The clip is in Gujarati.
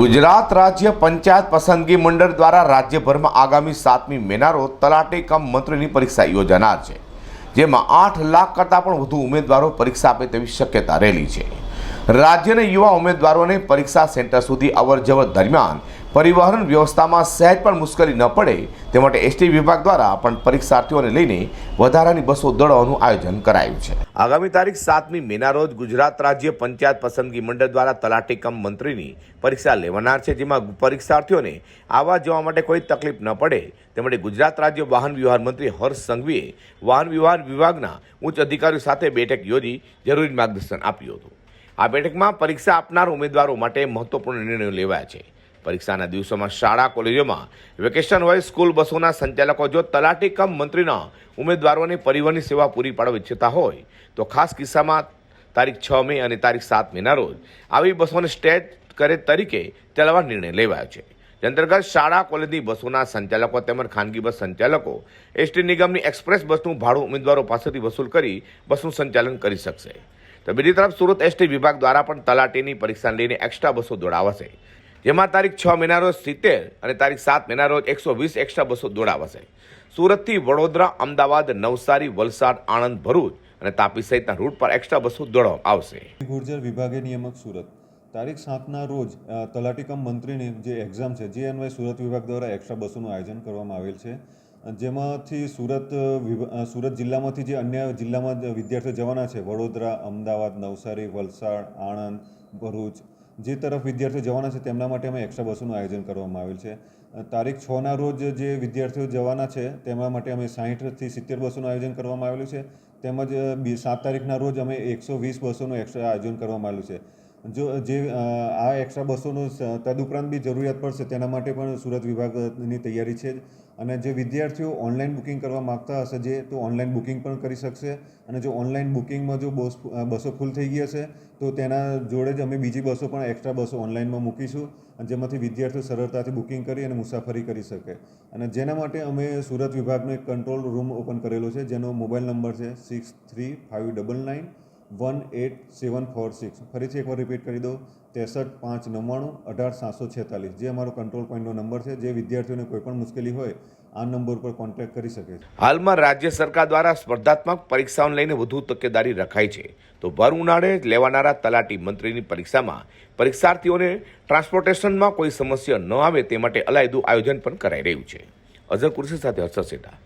ગુજરાત રાજ્ય પંચાયત પસંદગી મંડળ દ્વારા રાજ્યભરમાં આગામી સાતમી મેના રોજ તલાટી કમ મંત્રીની પરીક્ષા યોજાનાર છે, જેમાં આઠ લાખ કરતાં પણ વધુ ઉમેદવારો પરીક્ષા આપે તેવી શક્યતા રહેલી છે. રાજ્યના યુવા ઉમેદવારોને પરીક્ષા સેન્ટર સુધી અવરજવર દરમિયાન પરિવહન વ્યવસ્થામાં સહેજ પણ મુશ્કેલી ન પડે. તે માટે એસટી વિભાગ દ્વારા પણ પરીક્ષાર્થીઓને લઈને વધારાની બસો દોડવાનું આયોજન કરાયું છે. આગામી તારીખ સાતમી મેના રોજ ગુજરાત રાજ્ય પંચાયત પસંદગી મંડળ દ્વારા તલાટી કમ મંત્રીની પરીક્ષા લેવાનાર છે, જેમાં પરીક્ષાર્થીઓને આવવા જવા માટે કોઈ તકલીફ ન પડે. તે માટે ગુજરાત રાજ્ય વાહન વ્યવહાર મંત્રી હર્ષ સંઘવીએ વાહન વ્યવહાર વિભાગના ઉચ્ચ અધિકારીઓ સાથે બેઠક યોજી જરૂરી માર્ગદર્શન આપ્યું હતું. આ બેઠકમાં પરીક્ષા આપનાર ઉમેદવારો માટે મહત્વપૂર્ણ નિર્ણયો લેવાયા છે. પરીક્ષાના દિવસોમાં શાળા, કોલેજોમાં વેકેશન હોય, સ્કૂલ બસોના સંચાલકો જો તલાટી કમ મંત્રીના ઉમેદવારોને પરિવહનની સેવા પૂરી પાડવા ઈચ્છતા હોય, તો ખાસ કિસ્સામાં તારીખ છ મે અને તારીખ સાત મેના રોજ આવી બસોને સ્ટેટ કરે તરીકે ચલાવવા નિર્ણય લેવાયો છે. જે અંતર્ગત શાળા, કોલેજની બસોના સંચાલકો તેમજ ખાનગી બસ સંચાલકો એસટી નિગમની એક્સપ્રેસ બસનું ભાડું ઉમેદવારો પાસેથી વસૂલ કરી બસનું સંચાલન કરી શકશે. તો બીજી તરફ સુરત એસટી વિભાગ દ્વારા પણ તલાટીની પરીક્ષા લઈને એક્સ્ટ્રા બસો દોડાવાશે. જેમાં તારીખ છ મહિના રોજ સિત્તેર અને તારીખ સાત મહિના રોજ એકસો વીસ એક્સ્ટ્રા બસો દોડાવાશે. સુરતથી વડોદરા, અમદાવાદ, નવસારી, વલસાડ, આણંદ, ભરૂચ અને તાપી સહિતના રૂટ પર એક્સ્ટ્રા બસો દોડવામાં આવશે. ગુર્જર વિભાગે નિયામક સુરત. તારીખ સાતના રોજ તલાટીકમ તલાટી મંત્રીની જે એક્ઝામ છે, જે અન્વયે સુરત વિભાગ દ્વારા એક્સ્ટ્રા બસોનું આયોજન કરવામાં આવેલ છે. જેમાંથી સુરત સુરત જિલ્લામાંથી જે અન્ય જિલ્લામાં વિદ્યાર્થીઓ જવાના છે, વડોદરા, અમદાવાદ, નવસારી, વલસાડ, આણંદ, ભરૂચ જે તરફ વિદ્યાર્થીઓ જવાના છે તેમના માટે અમે એક્સ્ટ્રા બસોનું આયોજન કરવામાં આવેલ છે. તારીખ છના રોજ જે વિદ્યાર્થીઓ જવાના છે તેમના માટે અમે સાહીઠથી સિત્તેર બસોનું આયોજન કરવામાં આવેલું છે. તેમજ સાત તારીખના રોજ અમે એકસો વીસ બસોનું એક્સ્ટ્રા આયોજન કરવામાં આવેલું છે. જો, જે આ એક્સ્ટ્રા બસોનું તદુપરાંત બી જરૂરિયાત પડશે, તેના માટે પણ સુરત વિભાગની તૈયારી છે અને જે વિદ્યાર્થીઓ ઓનલાઈન બુકિંગ કરવા માગતા હશે જે, તો ઓનલાઈન બુકિંગ પણ કરી શકશે. અને જો ઓનલાઈન બુકિંગમાં જો બસ બસો ફૂલ થઈ ગઈ હશે તો તેના જોડે જ અમે બીજી બસો પણ એક્સ્ટ્રા બસો ઓનલાઈનમાં મૂકીશું. અને જેમાંથી વિદ્યાર્થીઓ સરળતાથી બુકિંગ કરી અને મુસાફરી કરી શકે. અને જેના માટે અમે સુરત વિભાગનો એક કંટ્રોલ રૂમ ઓપન કરેલો છે, જેનો મોબાઈલ નંબર છે six three five double nine one eight seven four six ફરીથી એકવાર રિપીટ કરી દો ત્રેસઠ પાંચ નવ્વાણું અઢાર સાતસો છેતાલીસ. જે અમારો કંટ્રોલ પોઈન્ટનો નંબર છે, જે વિદ્યાર્થીઓને કોઈ પણ મુશ્કેલી હોય, આ નંબર પર કોન્ટેક્ટ કરી શકે છે. હાલમાં રાજ્ય સરકાર દ્વારા સ્પર્ધાત્મક પરીક્ષાઓને લઈને વધુ તકેદારી રખાઈ છે. તો ભર ઉનાળે લેવાનારા તલાટી મંત્રીની પરીક્ષામાં પરીક્ષાર્થીઓને ટ્રાન્સપોર્ટેશનમાં કોઈ સમસ્યા ન આવે તે માટે અલાયદું આયોજન પણ કરાઈ રહ્યું છે. અઝર કુર્સી સાથે હર્ષદ સેઠા.